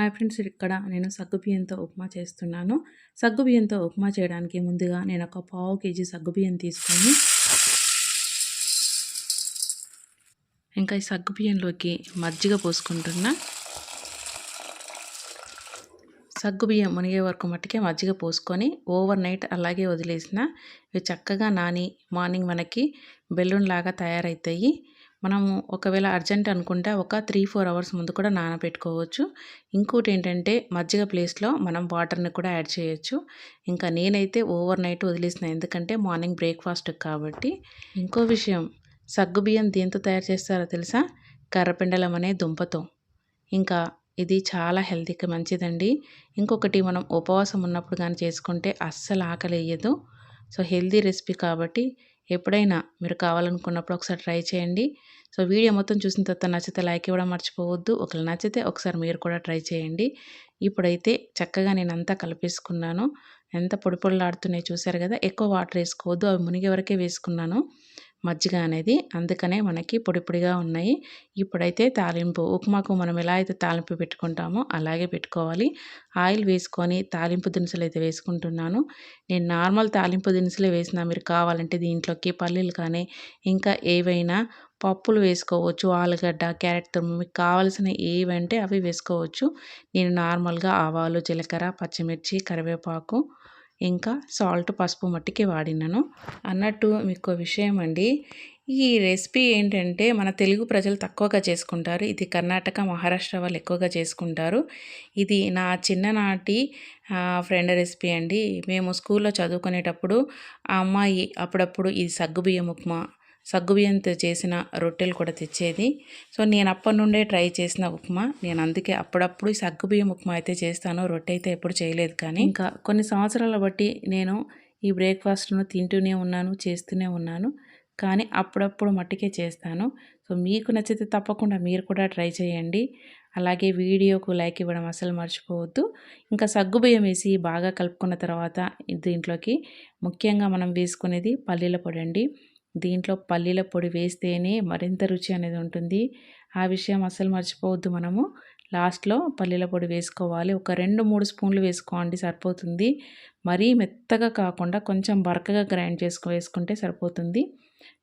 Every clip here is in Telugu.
హాయ్ ఫ్రెండ్స్ ఇక్కడ నేను సగ్గుబియ్యంతో ఉప్మా చేస్తున్నాను. సగ్గుబియ్యంతో ఉప్మా చేయడానికి ముందుగా నేను ఒక పావు కేజీ సగ్గుబియ్యం తీసుకొని ఇంకా ఈ సగ్గుబియ్యంలోకి మజ్జిగ పోసుకుంటున్నా. సగ్గుబియ్యం మునిగే వరకు మట్టుకే మజ్జిగ పోసుకొని ఓవర్ నైట్ అలాగే వదిలేసిన. ఇవి చక్కగా నాని మార్నింగ్ మనకి బెలూన్ లాగా తయారవుతాయి మనము ఒకవేళ అర్జెంట్ అనుకుంటే ఒక త్రీ ఫోర్ అవర్స్ ముందు కూడా నానబెట్టుకోవచ్చు. ఇంకోటి ఏంటంటే మజ్జిగ ప్లేస్లో మనం వాటర్ని కూడా యాడ్ చేయొచ్చు. ఇంకా నేనైతే ఓవర్ నైట్ వదిలేసిన ఎందుకంటే మార్నింగ్ బ్రేక్ఫాస్ట్ కాబట్టి. ఇంకో విషయం సగ్గుబియ్యం దేంతో తయారు చేస్తారో తెలుసా? కర్రపిండలం అనే దుంపతో. ఇంకా ఇది చాలా హెల్తీకి మంచిదండి. ఇంకొకటి మనం ఉపవాసం ఉన్నప్పుడు కానీ చేసుకుంటే అస్సలు ఆకలి వేయదు సో హెల్దీ రెసిపీ కాబట్టి ఎప్పుడైనా మీరు కావాలనుకున్నప్పుడు ఒకసారి ట్రై చేయండి. సో వీడియో మొత్తం చూసిన తర్వాత నచ్చితే లైక్ ఇవ్వడం మర్చిపోవద్దు. ఒకరు నచ్చితే ఒకసారి మీరు కూడా ట్రై చేయండి. ఇప్పుడైతే చక్కగా నేను అంతా కలిపేసుకున్నాను. ఎంత పొడి పొడిలాడుతున్నాయి చూసారు కదా? ఎక్కువ వాటర్ వేసుకోవద్దు. అవి మునిగే వరకే వేసుకున్నాను. మజ్జిగ అనేది అందుకనే మనకి పొడి పొడిగా ఉన్నాయి. ఇప్పుడైతే తాలింపు ఉప్మాకు మనం ఎలా అయితే తాలింపు పెట్టుకుంటామో అలాగే పెట్టుకోవాలి. ఆయిల్ వేసుకొని తాలింపు దినుసులు అయితే వేసుకుంటున్నాను. నేను నార్మల్ తాలింపు దినుసులే వేసిన మీరు కావాలంటే దీంట్లోకి పల్లీలు కానీ ఇంకా ఏవైనా పప్పులు వేసుకోవచ్చు ఆలుగడ్డ క్యారెట్ తురుము మీకు కావాల్సిన ఏవంటే అవి వేసుకోవచ్చు. నేను నార్మల్గా ఆవాలు జీలకర్ర పచ్చిమిర్చి కరివేపాకు ఇంకా సాల్ట్ పసుపు మట్టికి వాడినాను. అన్నట్టు మీకు విషయం అండి. ఈ రెసిపీ ఏంటంటే మన తెలుగు ప్రజలు తక్కువగా చేసుకుంటారు. ఇది కర్ణాటక మహారాష్ట్ర వాళ్ళు ఎక్కువగా చేసుకుంటారు. ఇది నా చిన్ననాటి ఫ్రెండ్ రెసిపీ అండి. మేము స్కూల్లో చదువుకునేటప్పుడు ఆ అమ్మాయి అప్పుడప్పుడు ఇది సగ్గుబియ్యం ఉప్మా సగ్గుబియ్యంతో చేసిన రొట్టెలు కూడా తెచ్చేది. సో నేను అప్పటి నుండే ట్రై చేసిన ఉప్మా. నేను అందుకే అప్పుడప్పుడు సగ్గుబియ్యం ఉప్మా అయితే చేస్తాను. రొట్టె అయితే ఎప్పుడు చేయలేదు కానీ. ఇంకా కొన్ని సంవత్సరాల బట్టి నేను ఈ బ్రేక్ఫాస్ట్ను తింటూనే ఉన్నాను చేస్తూనే ఉన్నాను. కానీ అప్పుడప్పుడు మట్టికే చేస్తాను. సో మీకు నచ్చితే తప్పకుండా మీరు కూడా ట్రై చేయండి. అలాగే వీడియోకు లైక్ ఇవ్వడం అసలు మర్చిపోవద్దు. ఇంకా సగ్గుబియ్యం వేసి బాగా కలుపుకున్న తర్వాత దీంట్లోకి ముఖ్యంగా మనం వేసుకునేది పల్లీల పొడి అండి. దీంట్లో పల్లీల పొడి వేస్తేనే మరింత రుచి అనేది ఉంటుంది. ఆ విషయం అస్సలు మర్చిపోవద్దు మనము. లాస్ట్లో పల్లీల పొడి వేసుకోవాలి. ఒక రెండు మూడు స్పూన్లు వేసుకోండి సరిపోతుంది. మరీ మెత్తగా కాకుండా కొంచెం బరకగా గ్రైండ్ చేసుకో వేసుకుంటే సరిపోతుంది.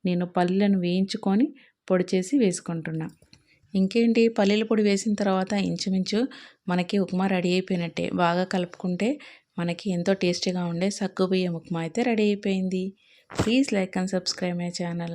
నేను పల్లీలను వేయించుకొని పొడి చేసి వేసుకుంటున్నా. ఇంకేంటి? పల్లీల పొడి వేసిన తర్వాత ఇంచుమించు మనకి ఉప్మా రెడీ అయిపోయినట్టే. బాగా కలుపుకుంటే మనకి ఎంతో టేస్టీగా ఉండే సగ్గుబియ్యం ఉప్మా అయితే రెడీ అయిపోయింది. Please like and subscribe my channel.